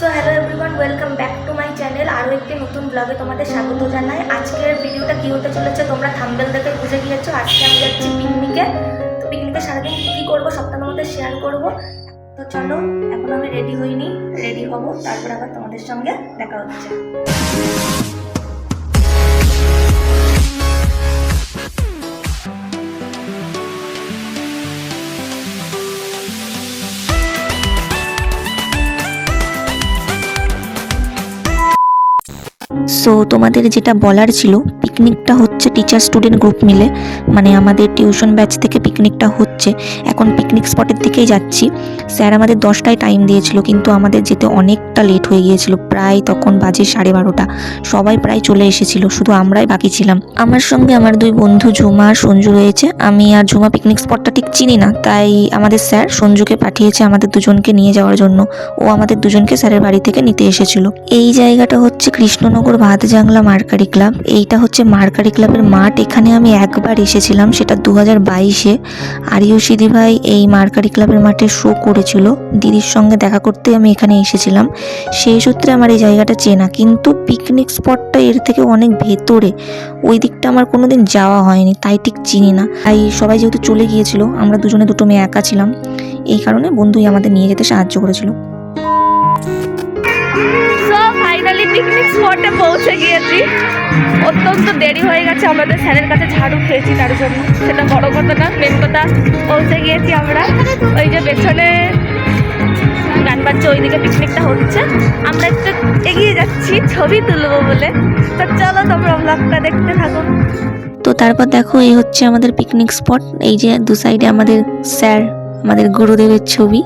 So hello everyone welcome back to my channel আরও একটি নতুন ব্লগে তোমাদের স্বাগত জানাই। আজকের ভিডিওটা কী হতে চলেছে তোমরা থাম্বেল দেখে বুঝে গিয়েছো। আজকে আমি যাচ্ছি পিকনিকে তো পিকনিকে সারাদিন কী কী করব সব তোমার মধ্যে শেয়ার করব। তো চলো, এখন আমি রেডি হইনি। রেডি হব, তারপর আবার তোমাদের সঙ্গে দেখা হচ্ছে। সো তোমাদের যেটা বলার ছিল পিকনিকটা হচ্ছে টিচার স্টুডেন্ট গ্রুপ মিলে মানে আমাদের টিউশন ব্যাচ থেকে পিকনিকটা হচ্ছে। এখন পিকনিক স্পটের দিকেই যাচ্ছি। স্যার আমাদের দশটায় টাইম দিয়েছিল, কিন্তু আমাদের যেতে অনেকটা লেট হয়ে গিয়েছিল, প্রায় তখন বাজে সাড়ে বারোটা। সবাই প্রায় চলে এসেছিল, শুধু আমরাই বাকি ছিলাম। আমার সঙ্গে আমার দুই বন্ধু ঝুমা আর সঞ্জু রয়েছে। আমি আর ঝুমা পিকনিক স্পটটা ঠিক চিনি না, তাই আমাদের স্যার সঞ্জুকে পাঠিয়েছে আমাদের দুজনকে নিয়ে যাওয়ার জন্য। ও আমাদের দুজনকে স্যারের বাড়ি থেকে নিতে এসেছিল। এই জায়গাটা হচ্ছে কৃষ্ণনগর ভাতজাংলা মার্কারি ক্লাব। এইটা হচ্ছে মার্কারি ক্লাবের মাঠ। এখানে আমি একবার এসেছিলাম, সেটা দু হাজার বাইশে। আরিয়সী ভাই এই মার্কারি ক্লাবের মাঠে শো করেছিল। দিদির সঙ্গে দেখা করতে আমি এখানে এসেছিলাম। সেই সূত্রে আমার এই জায়গাটা চেনা। কিন্তু পিকনিক স্পটটা এর থেকে অনেক ভেতরে। ওই দিকটা আমার কোনোদিন যাওয়া হয়নি, তাই ঠিক চিনি না। তাই সবাই যেহেতু চলে গিয়েছিল, আমরা দুজনে দুটো মেয়ে একা ছিলাম। এই কারণে বন্ধুই আমাদের নিয়ে যেতে সাহায্য করেছিল। পিকনিক স্পটে পৌঁছে গিয়েছি। অত্যন্ত দেরি হয়ে গেছে, আমাদের স্যারের কাছে ঝাড়ু খেয়েছি তার জন্য। সেটা বড় কথা না মেন কথা। পৌঁছে গিয়েছি আমরা। ওই যে পেছনে গান বাজছে, ওইদিকে পিকনিকটা হচ্ছে। আমরা একটু এগিয়ে যাচ্ছি, ছবি তুলবো বলে। তো চলো তোমরা ব্লগটা দেখতে থাকো। তো তারপর দেখো, এই হচ্ছে আমাদের পিকনিক স্পট এই যে দু সাইডে আমাদের স্যার, আমাদের গুরুদেবের ছবি।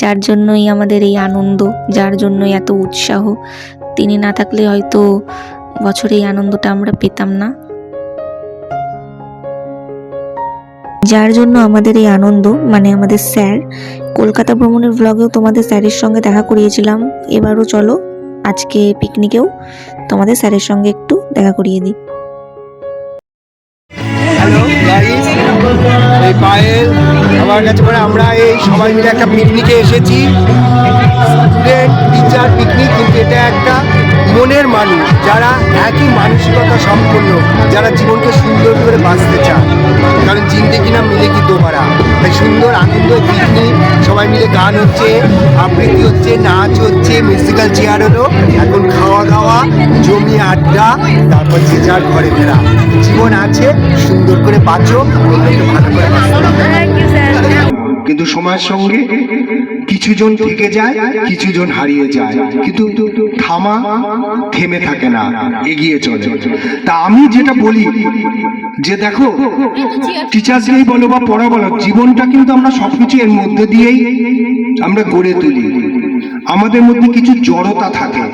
যার জন্যই আমাদের এই আনন্দ, যার জন্যই এত উৎসাহ। তিনি না থাকলে হয়তো বছরে এই আনন্দটা আমরা পেতাম না। যার জন্য আমাদের এই আনন্দ মানে আমাদের স্যার, কলকাতা ভ্রমণের ব্লগেও তোমাদের স্যারের সঙ্গে দেখা করিয়েছিলাম। এবারও চলো, আজকে পিকনিকেও তোমাদের স্যারের সঙ্গে একটু দেখা করিয়ে দিই। হ্যালো আমার কাছে পরে আমরা এই সবাই মিলে একটা পিকনিকে এসেছি। স্টুডেন্ট টিচার পিকনিক কিন্তু এটা একটা মনের মানুষ যারা একই মানসিকতা সম্পন্ন যারা জীবনকে সুন্দর করে বাঁচতে চায়। কারণ জিন্দেগি না মিলে কি দোবারা। তাই সুন্দর আনন্দ পিকনিক সবাই মিলে গান হচ্ছে আবৃত্তি হচ্ছে নাচ হচ্ছে মিউজিক্যাল চেয়ার হলো এখন খাওয়া দাওয়া জমি আড্ডা তারপর যে যার ঘরে ফেরা। জীবন আছে সুন্দর করে বাঁচো ভালো করে কিন্তু সময়ের সঙ্গে কিছু জন যায় কিছু জন হারিয়ে যায়। কিন্তু থামা, থেমে থাকে না, এগিয়ে চলে। তা আমি যেটা বলি, যে দেখো টিচার্স ডেই বলো বা পড়া বলো, জীবনটা কিন্তু আমরা সবকিছু এর মধ্যে দিয়েই আমরা গড়ে তুলি। আমাদের মধ্যে কিছু জড়তা থাকে।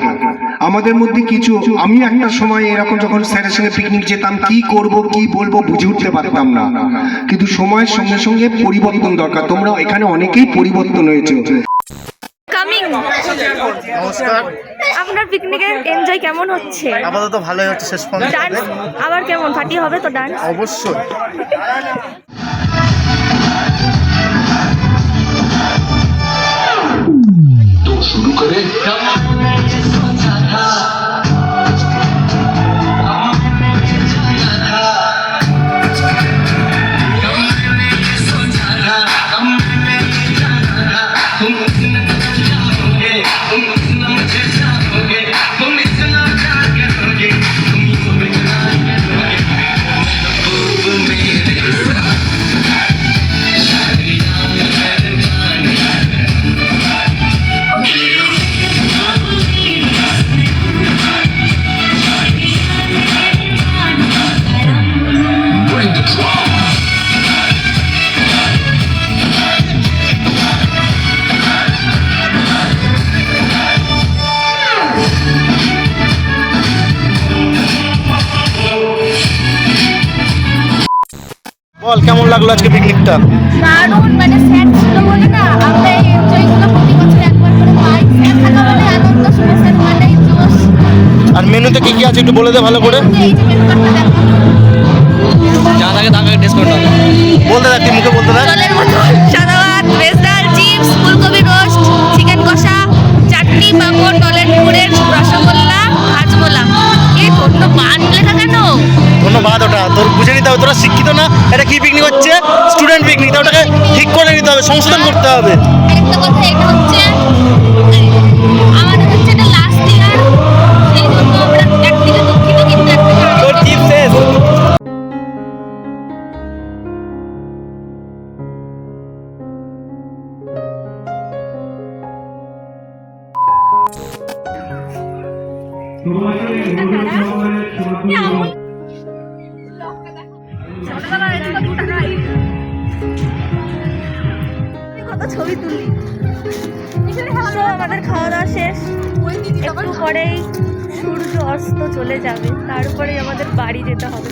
আমাদের মধ্যে কিছু আমি একটা সময় এরকম যখন স্যারের সঙ্গে পিকনিক যেতাম কি করব কি বলব বুঝে উঠতে পারতাম না। কিন্তু সময়ের সঙ্গে সঙ্গে পরিবর্তন দরকার। তোমরা এখানে অনেকেই পরিবর্তন হয়েছে। কামিং নমস্কার। আপনার পিকনিকে এনজয় কেমন হচ্ছে? আপাতত ভালোই হচ্ছে শেষ পর্যন্ত। আবার কেমন? ফাটি হবে তো ডান্স অবশ্যই। বল কেমন লাগল আজকে পিকনিকটা দারুণ মানে স্যার ছিল বলে না আমরা এই এনজয়গুলো প্রতি বছর একবার করে পাই। স্যার থাকা মানে আনন্দ শুনে স্যার মানে জোশ আর মেনুতে কি কি আছে একটু বলে দে ভালো করে। এই যে মেনু কার্ডটা দেখো। বলতে দেখ তুই মুখে বলতে মতো সাদা ভাত ওটা। তোর বুঝে নিতে হবে তোরা শিক্ষিত না এটা কি পিকনিক হচ্ছে? স্টুডেন্ট পিকনিক তা ওটাকে ঠিক করে নিতে হবে সংশোধন করতে হবে। আরেকটা কত ছবি তুলি? আমাদের খাওয়া দাওয়া শেষ একটু পরেই সূর্য অস্ত চলে যাবে। তারপরেই আমাদের বাড়ি যেতে হবে।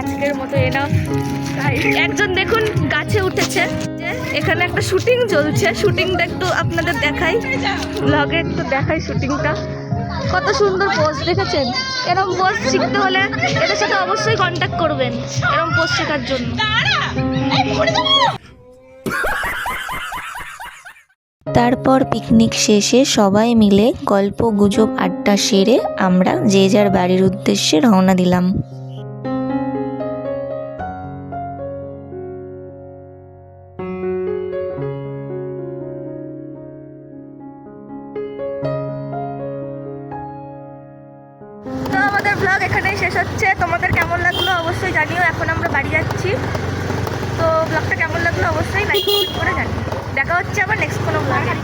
আজকের মতো এনা একজন দেখুন গাছে উঠেছে। যে এখানে একটা শুটিং চলছে। শুটিংটা একটু আপনাদের দেখাই। ব্লগে একটু দেখাই শুটিংটা কত সুন্দর পোস্ট দেখেছেন? এরকম পোস্ট শিখতে হলে এদের সাথে অবশ্যই কন্ট্যাক্ট করবেন, এরকম পোস্ট শেখার জন্য। তারপর পিকনিক শেষে সবাই মিলে গল্প গুজব আড্ডা সেরে আমরা যে যার বাড়ির উদ্দেশ্যে রওনা দিলাম। এখানেই শেষ হচ্ছে। তোমাদের কেমন লাগল অবশ্যই জানিও। এখন আমরা বাড়ি যাচ্ছি। তো ব্লগটা কেমন লাগল অবশ্যই লাইক করে জানি দেখা হচ্ছে আবার নেক্সট কোনো ব্লগে